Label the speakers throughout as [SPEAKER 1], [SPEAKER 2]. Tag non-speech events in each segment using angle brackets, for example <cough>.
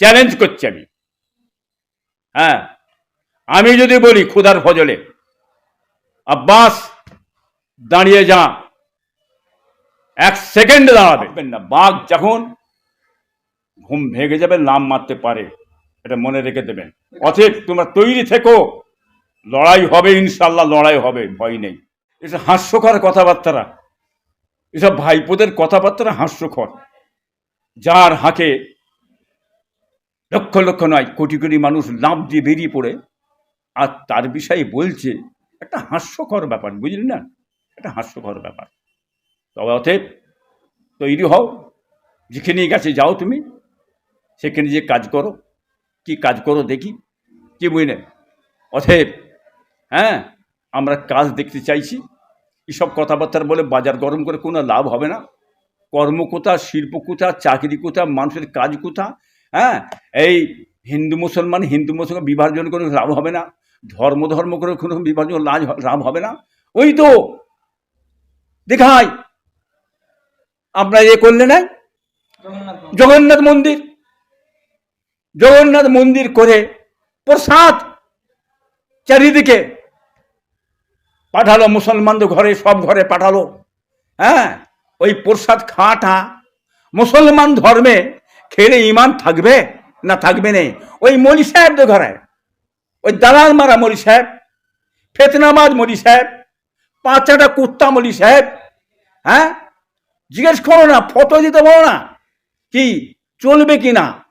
[SPEAKER 1] Challenge করছি আমি। হ্যাঁ আমি যদি বলি ক্ষুধার ফজলে, আব্বাস, দাঁড়িয়ে যা। এক সেকেন্ড দাঁড়াবেন না, বাঘ যখন ঘুম ভেঙে যাবে, লাম মারতে পারে। এটা মনে রেখে দেবেন। অতএব তোমরা তৈরি থেকো। লড়াই হবে ইনশাল্লাহ লড়াই হবে, ভয় নেই। এসব হাস্যকর কথাবার্তারা, এসব ভাইপোদের কথাবার্তারা হাস্যকর। যার হাঁকে লক্ষ লক্ষ নয়, কোটি কোটি মানুষ লাভ দিয়ে বেরিয়ে পড়ে। আর তার বিষয়ে বলছে, একটা হাস্যকর ব্যাপার, বুঝলি না? একটা হাস্যকর ব্যাপার। তবে অতএব তৈরি হও, যেখানে গেছে যাও তুমি, সেখানে যে কাজ করো, কি কাজ করো দেখি, কি বুঝলে? অতএব হ্যাঁ আমরা কাজ দেখতে চাইছি। এসব কথাবার্তার বলে বাজার গরম করে কোনো লাভ হবে না। কর্ম কোথা, শিল্প কোথা, চাকরি কোথা, মানুষের কাজ কোথা হ্যাঁ? এই হিন্দু মুসলমান হিন্দু মুসলমান বিভাজন কোনো লাভ হবে না। ধর্ম ধর্ম করে কোনো বিভাজন লাভ লাভ হবে না। ওই তো দেখাই। আপনারা এ করলে না? জগন্নাথ মন্দির। জগন্নাথ মন্দির করে প্রসাদ চারিদিকে পাঠালো মুসলমানদের ঘরে, সব ঘরে পাঠালো। হ্যাঁ? ওই প্রসাদ খাওয়াটা মুসলমান ধর্মে খেলে ইমান থাকবে না থাকবে না? ওই মলি সাহেব সাহেবদের ঘরে। ওই দালাল মারা মলি সাহেব, ফেতনাবাজ মলি সাহেব, পাঁচাটা কুত্তা মলি সাহেব হ্যাঁ? জিজ্ঞেস করো না, ফটো দিতে বলো না। কি, চলবে কি না?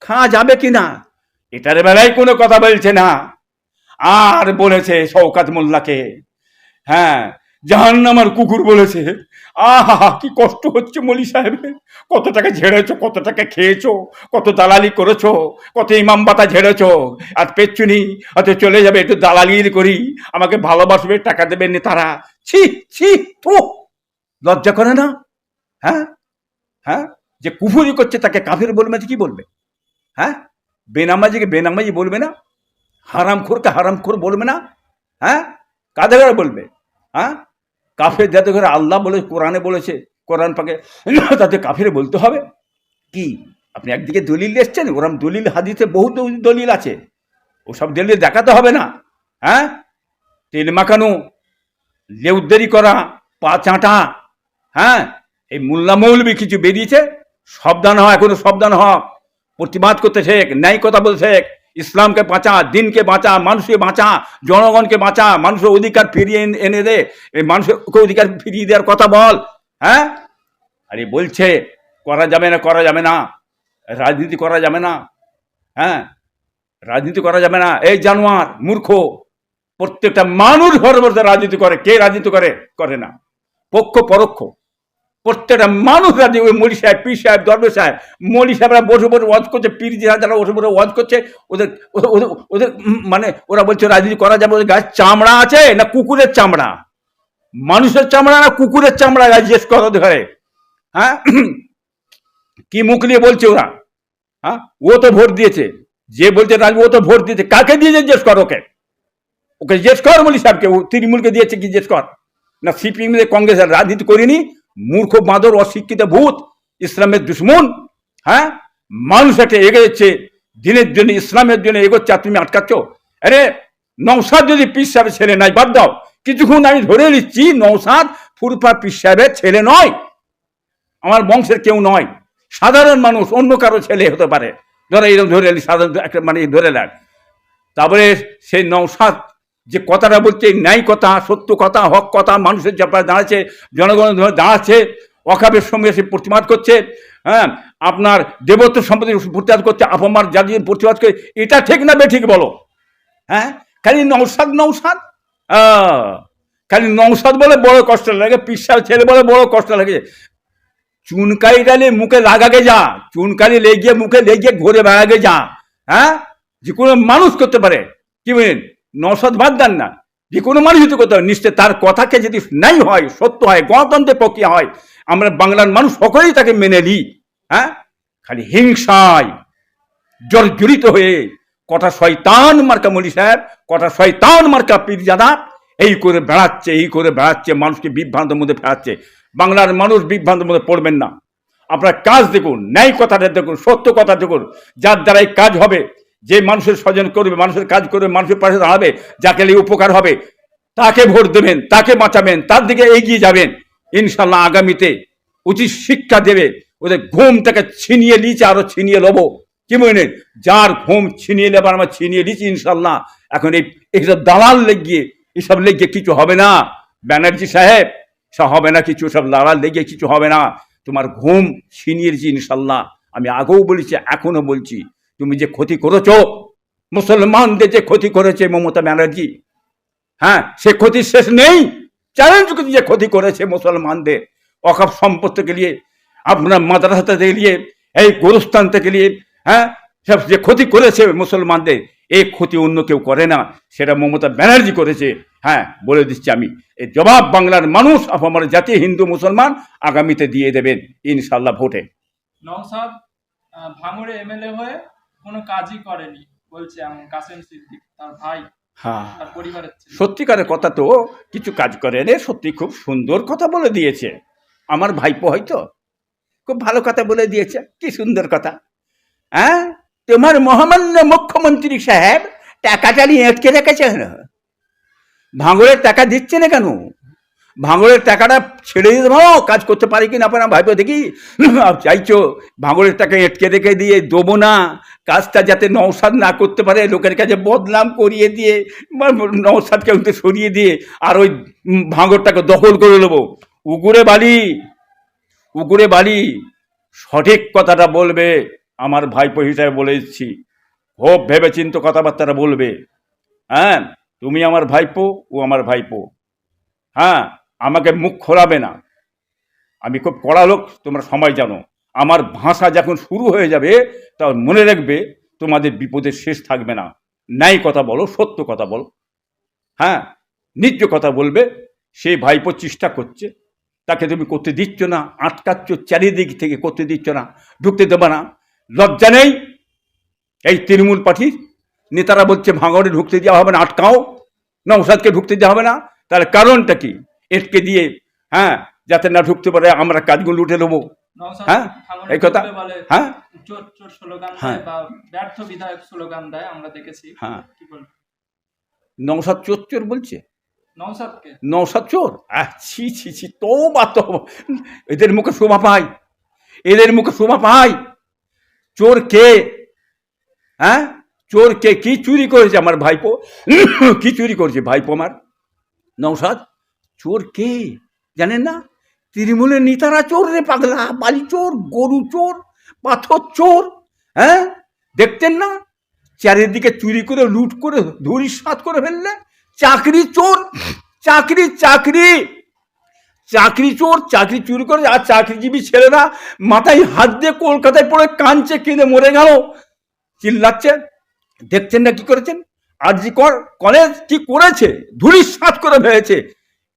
[SPEAKER 1] খাওয়া যাবে কি না? এটার বেলায় কোনো কথা বলছে না। আর বলেছে শওকাত মোল্লাকে হ্যাঁ? জাহান্নামার কুকুর বলেছে আহা কি কষ্ট হচ্ছে মলি সাহেবের। কত টাকা ঝেড়েছো, কত টাকা খেয়েছো, কত দালালি করেছ, কত ইমাম বাতা ঝেড়েছো। আর পেচ্ছুনি হয়তো চলে যাবে, একটু দালালি করি। আমাকে ভালোবাসবে, টাকা দেবেন নি তারা। ছি ছি তো লজ্জা করে না? হ্যাঁ? হ্যাঁ? যে কুফুরি করছে তাকে কাফের বলবে কি বলবে? হ্যাঁ? বেনামাজিকে বেনামাজি বলবে না? হারামখোরকে হারামখোর বলবে না? হ্যাঁ? কাদের বলবে? হ্যাঁ? কাফের যাতে করে আল্লাহ বলে, কোরআনে বলেছে, কোরআন পাকে, <clears throat> তাতে কাফের বলতে হবে। কি? আপনি একদিকে দলিল এসছেন, ওরম দলিল হাদিসে বহু দলিল আছে। ওসব দলিল দেখাতে হবে না। হ্যাঁ? তেল মাখানো লেউদ্দেরি করা, পা চাঁটা হ্যাঁ? এই মোল্লা মৌলবি কিছু বেরিয়েছে, সাবধান হ এখনও সাবধান হ প্রতিবাদ করতে শেখ ন্যায় কথা বলতে শেখ। ইসলামকে বাঁচা, দিনকে বাঁচা, মানুষকে বাঁচা, জনগণকে বাঁচা, মানুষের অধিকার ফিরিয়ে এনে- দে। এই মানুষের অধিকার ফিরিয়ে দেওয়ার কথা বল হ্যাঁ? আরে বলছে, করা যাবে না, করা যাবে না। রাজনীতি করা যাবে না হ্যাঁ? রাজনীতি করা যাবে না। এই জানোয়ার, মূর্খ, প্রত্যেকটা মানুষ ঘরে রাজনীতি করে। কে রাজনীতি করে? করে না। পক্ষ পরোক্ষ। প্রত্যেকটা মানুষ রাজি ওই মলি সাহেব, পীর সাহেব দরবে সাহেব, মলি সাহেবরা বসে বসে ওয়াজ করছে, পীর যারা যারা বসে বসে ওয়াজ করছে, ওদের, ওদের- ওদের মানে ওরা বলছে রাজনীতি করা যাবে ওদের গায়ে চামড়া আছে না কুকুরের চামড়া? মানুষের চামড়া না কুকুরের চামড়া গায়ে জিজ্ঞেস করো ঘরে? হ্যাঁ? <clears throat> কি মুখ নিয়ে বলছে ওরা? হ্যাঁ? ও তো ভোট দিয়েছে। যে বলছে রাজ ও তো ভোট দিয়েছে। কাকে দিয়ে জিজ্ঞেস কর ওকে? ওকে জিজ্ঞেস কর মলি সাহেবকে, ও তৃণমূলকে দিয়েছে কি জিজ্ঞেস কর। না সিপিএম কংগ্রেসের রাজনীতি করিনি মূর্খ, বাঁদর, অশিক্ষিত ভূত, ইসলামের দুশ্মন হ্যাঁ? মানুষ একটা এগিয়ে যাচ্ছে দিনের জন্য, ইসলামের জন্য এগোচ্ছে, আর তুমি আটকাচ্ছ? আরে নৌসাদ যদি পিস সাহেবের ছেলে নাই, বাদ দাও। কিছুক্ষণ আমি ধরে নিচ্ছি নৌসাদ ফুরফা পিস সাহেবের ছেলে নয়। আমার বংশের কেউ নয়। সাধারণ মানুষ, অন্য কারও ছেলে হতে পারে। ধরে, এরকম ধরে সাধারণ একটা মানে ধরে নেন তারপরে সেই নৌসাদ যে কথাটা বলছে ন্যায় কথা, সত্য কথা, হক কথা মানুষের ব্যাপারে দাঁড়াচ্ছে জনগণের দাঁড়াচ্ছে অকাবের সঙ্গে সে প্রতিবাদ করছে হ্যাঁ আপনার দেবত্ব সম্পত্তি প্রতিবাদ করছে আপমার জাতির প্রতিবাদ করে, এটা ঠিক না বে ঠিক বলো? হ্যাঁ খালি নৌসাদ নৌসাদ খালি নৌসাদ বলে বড় কষ্ট লাগে, পিসার ছেলে বলে বড় কষ্ট লাগে। চুনকালি ডালে মুখে লাগাকে যা চুনকালি লেগে মুখে লেগে ঘুরে বেড়াগে যা হ্যাঁ? যে কোনো মানুষ করতে পারে, কি বলেন? নসদ বাদ দেন না। যে কোনো মানুষ যদি পারে নিশ্চয় তার কথাকে যদি নাই হয়, সত্য হয়, গণতন্ত্রের প্রক্রিয়া হয়, আমরা বাংলার মানুষ সকলেই তাকে মেনে নিই। হ্যাঁ? খালি হিংসায় জর্জরিত হয়ে কটা শয়তান মার্কা মলি সাহেব কটা শয়তান মার্কা পীরজাদা, এই করে বেড়াচ্ছে, এই করে বেড়াচ্ছে, মানুষকে বিভ্রান্তের মধ্যে ফেরাচ্ছে বাংলার মানুষ বিভ্রান্তের মধ্যে পড়বেন না। আপনার কাজ দেখুন, ন্যায় কথাটা দেখুন, সত্য কথা দেখুন, যার দ্বারাই কাজ হবে। যে মানুষের স্বজন করবে, মানুষের কাজ করবে, মানুষের পাশে দাঁড়াবে, যাকে নিয়ে উপকার হবে, তাকে ভোট দেবেন, তাকে বাঁচাবেন, তার দিকে এগিয়ে যাবেন ইনশাল্লাহ আগামীতে উচিত শিক্ষা দেবে, ওদের ঘুম থেকে ছিনিয়ে নিয়েছে আরও ছিনিয়ে নেব কি বুঝলেন যার ঘুম ছিনিয়ে নেবার আমরা ছিনিয়ে নিয়েছি ইনশাল্লাহ এখন এই এইসব দালাল লেগিয়ে এসব লেগে কিছু হবে না। ব্যানার্জি সাহেব, সব হবে না কিছু, সব দালাল লেগে কিছু হবে না। তোমার ঘুম ছিনিয়ে নিয়েছি ইনশাল্লাহ আমি আগেও বলেছি এখনও বলছি। তুমি যে ক্ষতি করেছ, মুসলমানদের যে ক্ষতি করেছে মমতা ব্যানার্জি হ্যাঁ সে ক্ষতির শেষ নেই। চ্যালেঞ্জ যে ক্ষতি করেছে মুসলমানদের। অকাপ সম্পদ থেকে নিয়ে, আপনার মাদ্রাসা থেকে নিয়ে, এই গোরস্থান থেকে নিয়ে হ্যাঁ সব যে ক্ষতি করেছে মুসলমানদের, এই ক্ষতি অন্য কেউ করে না। সেটা মমতা ব্যানার্জি করেছে। হ্যাঁ বলে দিচ্ছি আমি। এই জবাব বাংলার মানুষ আমার জাতি, হিন্দু, মুসলমান, আগামীতে দিয়ে দেবেন ইনশাল্লাহ ভোটে।
[SPEAKER 2] নওসাদ ভাঙড়ে এমএলএ হয়ে কোনো কাজই করেনি বলছে এমন কাসেম সিদ্দিক তার ভাই
[SPEAKER 1] হ্যাঁ। সত্যিকারের কথা তো কিছু কাজ করে রে সত্যি খুব সুন্দর কথা বলে দিয়েছে। আমার ভাইপো হয়তো খুব ভালো কথা বলে দিয়েছে কি সুন্দর কথা। হ্যাঁ? তোমার মহামান্য মুখ্যমন্ত্রী সাহেব টাকাটা নিয়ে আটকে রেখেছে ভাঙড়ের টাকা দিচ্ছে না কেন? ভাঙড়ের টাকাটা ছেড়ে দিতে দেবো কাজ করতে পারি কি না পারে ভাইপো দেখি চাইছো, ভাঙড়ের টাকা এটকে রেখে দিয়ে দেবো না। কাজটা যাতে নৌসাদ না করতে পারে, লোকের কাছে বদনাম করিয়ে দিয়ে নৌসাদকে উঠে সরিয়ে দিয়ে আর ওই ভাঙড়টাকে দখল করে নেব। উগুরে বালি উগুরে বালি, সঠিক কথাটা বলবে, আমার ভাইপো হিসাবে বলে দিচ্ছি। হোপ ভেবে চিন্ত কথাবার্তাটা বলবে। হ্যাঁ তুমি আমার ভাইপো, ও আমার ভাইপো। হ্যাঁ আমাকে মুখ খোলাবে না। আমি খুব কড়া লোক, তোমরা সময় জানো। আমার ভাষা যখন শুরু হয়ে যাবে তা মনে রাখবে, তোমাদের বিপদের শেষ থাকবে না। ন্যায় কথা বলো, সত্য কথা বলো। হ্যাঁ নিজ কথা বলবে সেই ভাইপো চেষ্টা করছে। তাকে তুমি করতে দিচ্ছ না, আটকাচ্ছ, চারিদিক থেকে করতে দিচ্ছ না, ঢুকতে দেবে না। লজ্জা নেই। এই তৃণমূল পার্টির নেতারা বলছে, ভাঙড়ে ঢুকতে দেওয়া হবে না, আটকাও। না নৌসাদকে ঢুকতে দেওয়া হবে না। তাহলে কারণটা কি? এটকে দিয়ে হ্যাঁ যাতে না ঢুকতে পারে আমরা কাজগুলো লুটে নেব। হ্যাঁ, এই কথা। হ্যাঁ। হ্যাঁ।
[SPEAKER 2] ব্যর্থ বিধায়ক স্লোগান দেয় আমরা দেখেছি।
[SPEAKER 1] হ্যাঁ। নৌসাদ চোর চোর বলছে? নৌসাদ চোর? আহ ছি ছি ছি তো বা তো এদের মুখে শোভা পাই। এদের মুখে শোভা পাই। চোর কে? হ্যাঁ? চোর কে? কি চুরি করেছে আমার ভাইপো? কি চুরি করেছে ভাইপো আমার? নৌসাদ চোর কে? জানেন না? তৃণমূলের নেতারা চোর রে পাগলা, বালি চোর, গরু চোর, পাথর চোর হ্যাঁ? দেখতেন না? চারিদিকে চুরি করে, লুট করে ধুরি সাত করে ফেললে? চাকরি চোর, চাকরি চাকরি। চাকরি চোর, চাকরি চুরি করে, আর চাকরিজীবী ছেলেরা মাথায় হাত দিয়ে কলকাতায় পড়ে কাঞ্চে কেঁদে মরে গেল। চিল্লাচ্ছে। দেখছেন না কি করেছেন? আর জি কর কলেজ কি করেছে? ধুলি সাত করে ফেলেছে।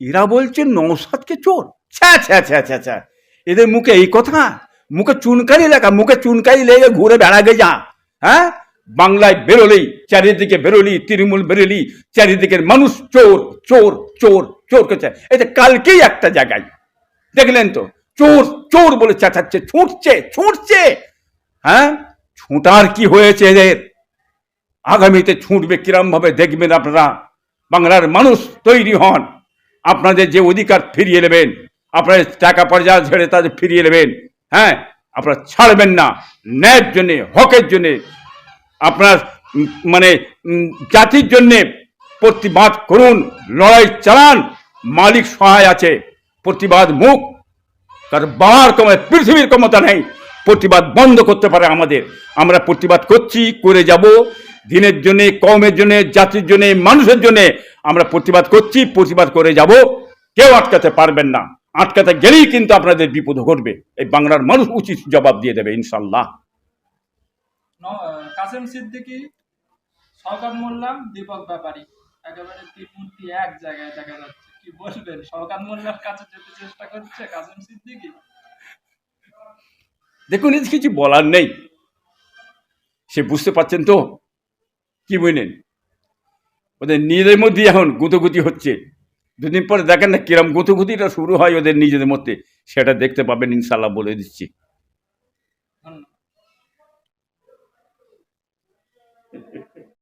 [SPEAKER 1] এরা বলছে নৌসাদকে চোর। ছ্যা ছ্যা ছ্যা ছ্যা ছ্যা। এদের মুখে এই কথা? মুখে চুনকারি লেখা, মুখে চুনকারি লেগে ঘুরে বেড়াগে যা। হ্যাঁ? বাংলায় বেরোলেই, চারিদিকে বেরোলি, তৃণমূল বেরোলি, চারিদিকের মানুষ চোর চোর চোর চোর করছে। যে কালকেই একটা জায়গায়, দেখলেন তো? চোর চোর বলে চেঁচাচ্ছে, ছুটছে ছুটছে। হ্যাঁ? ছুটার কি হয়েছে এদের? আগামীতে ছুটবে কিরম ভাবে দেখবেন আপনারা? বাংলার মানুষ তৈরি হন। আপনাদের যে অধিকার ফিরিয়ে নেবেন, আপনাদের টাকা পয়সা ছেড়ে তাদের ফিরিয়ে নেবেন হ্যাঁ? আপনারা ছাড়বেন না। ন্যায়ের জন্যে, হকের জন্যে, আপনার মানে জাতির জন্যে প্রতিবাদ করুন, লড়াই চালান, মালিক সহায় আছে, প্রতিবাদ মুখ, তার বাবার ক্ষমতা পৃথিবীর ক্ষমতা নেই, প্রতিবাদ বন্ধ করতে পারে আমাদের। আমরা প্রতিবাদ করছি, করে যাব। দিনের জন্য কমের জন্য জাতির জন্য মানুষের জন্য আমরা প্রতিবাদ করছি প্রতিবাদ করে যাব। কেউ আটকাতে পারবেন না। আটকাতে গেলেই কিন্তু আপনাদের বিপদ ঘটবে। এই বাংলার মানুষ উচিত জবাব দিয়ে দেবে ইনশাল্লাহ
[SPEAKER 2] কাসেম সিদ্দিকি শওকত মোল্লা দীপক ব্যাপারী। একেবারে তিন মূর্তি এক জায়গায় দেখা যাচ্ছে। কি বলবেন? শওকত মোল্লার কাছে যেতে চেষ্টা করছে কাসেম সিদ্দিকি?
[SPEAKER 1] দেখুন এতে কিছু বলার নেই। সে বুঝতে পারছেন তো? কি বুঝলেন? ওদের নিজেদের মধ্যে এখন গুঁতোগুতি হচ্ছে। দুদিন পরে দেখেন না কিরম গুঁতোগুতিটা শুরু হয় ওদের নিজেদের মধ্যে। সেটা দেখতে পাবেন ইনশাল্লাহ বলে দিচ্ছি।